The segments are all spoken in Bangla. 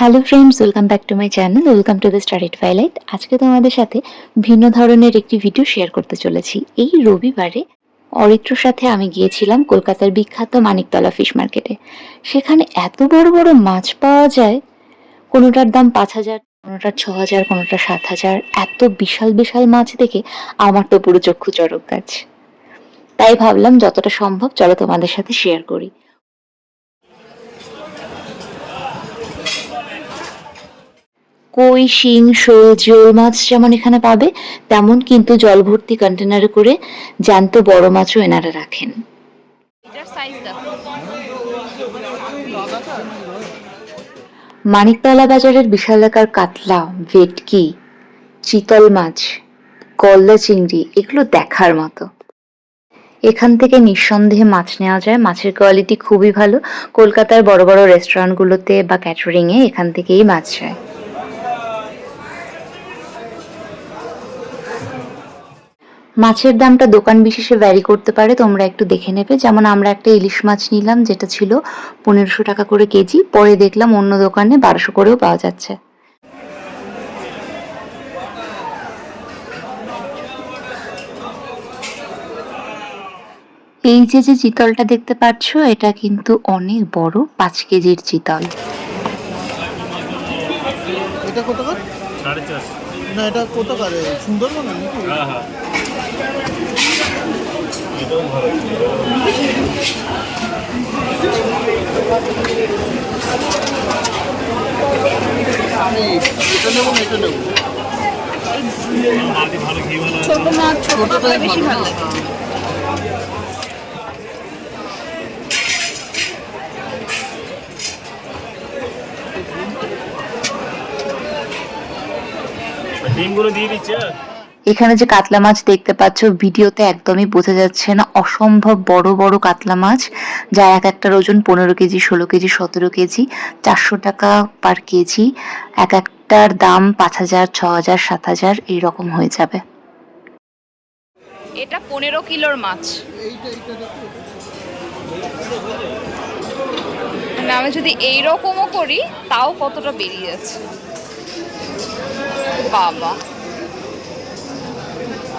Hello friends welcome back to my channel welcome to the study twilight আজকে তোমাদের সাথে ভিন্ন ধরনের একটি ভিডিও শেয়ার করতে চলেছি। এই রবিবারে অরিত্রর সাথে আমি গিয়েছিলাম কলকাতার বিখ্যাত মানিকতলা ফিশ মার্কেটে সেখানে এত বড় বড় মাছ পাওয়া যায়, কোনোটার দাম পাঁচ হাজার, কোনোটার ছ হাজার কোনোটা সাত হাজার। এত বিশাল বিশাল মাছ দেখে আমার তো পুরো চক্ষু চড়ক গাছ। তাই ভাবলাম যতটা সম্ভব চলো তোমাদের সাথে শেয়ার করি। কই শিং শোল জিওল মাছ যেমন এখানে পাবে তেমন কিন্তু জল ভর্তি কন্টেনারে করে জ্যান্ত বড় মাছও এনারা রাখেন। মানিকতলা বাজারের বিশালাকার কাতলা ভেটকি চিতল মাছ গলদা চিংড়ি এগুলো দেখার মতো। এখান থেকে নিঃসন্দেহে মাছ নেওয়া যায়। মাছের কোয়ালিটি খুবই ভালো। কলকাতার বড় বড় রেস্টুরেন্টগুলোতে বা ক্যাটারিংয়ে এখান থেকেই মাছ যায়। মাছের দামটা দোকান বিশেষে ভ্যারি করতে পারে তোমরা একটু দেখে নেবে। যেমন আমরা একটা ইলিশ মাছ নিলাম যেটা ছিল পনেরোশো টাকা করে কেজি। পরে দেখলাম অন্য দোকানে বারোশো করেও পাওয়া যাচ্ছে। এই যে যে চিতলটা দেখতে পাচ্ছ এটা কিন্তু অনেক বড় পাঁচ কেজির চিতল। এটা চারশো। না এটা সুন্দরবন ছোট মাছ ছোট মাছ বেশি ডিমগুলো দিয়ে দিচ্ছে? এখানে যে কাতলা মাছ দেখতে পাচ্ছ, ভিডিওতে একদমই বোঝা যাচ্ছে না, অসম্ভব বড় বড় কাতলা মাছ, যা এক একটার ওজন পনেরো কেজি, ষোলো কেজি, সতেরো কেজি, চারশো টাকা পার কেজি, এক একটার দাম পাঁচ হাজার, ছ হাজার, সাত হাজার, এইরকম হয়ে যাবে। এটা পনেরো কিলোর মাছ। মানে আমি যদি এইরকমও করি, তাও কতটা বেরিয়ে যাচ্ছে। বাবা।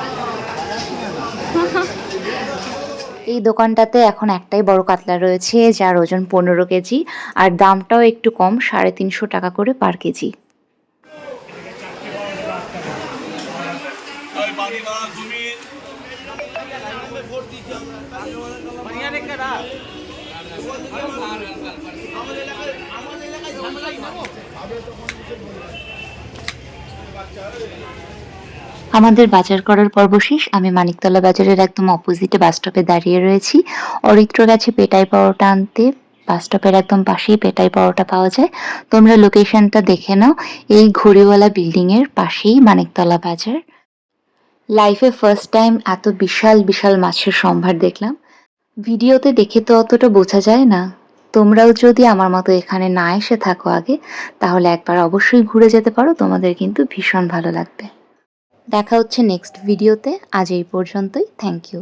এই দোকানটাতে এখন একটাই বড় কাতলা রয়েছে, যার ওজন পনেরো কেজি, আর দামটাও একটু কম, সাড়ে তিনশো টাকা করে পার কেজি। আমাদের বাজার করার পর্ব শেষ। আমি মানিকতলা বাজারের একদম অপোজিটে বাস স্টপে দাঁড়িয়ে রয়েছি। অরিত্র গেছে পেটাই পাওয়াটা আনতে। বাস স্টপের একদম পাশেই পেটাই পাওয়াটা পাওয়া যায়। তোমরা লোকেশনটা দেখে নাও। এই ঘড়িওয়ালা বিল্ডিং এর পাশেই মানিকতলা বাজার। লাইফে ফার্স্ট টাইম এত বিশাল বিশাল মাছের সম্ভার দেখলাম। ভিডিওতে দেখে তো অতটা বোঝা যায় না। তোমরাও যদি আমার মতো এখানে না এসে থাকো আগে, তাহলে একবার অবশ্যই ঘুরে যেতে পারো। তোমাদের কিন্তু ভীষণ ভালো লাগবে। দেখা হচ্ছে নেক্সট ভিডিওতে আজ এই পর্যন্তই। Thank you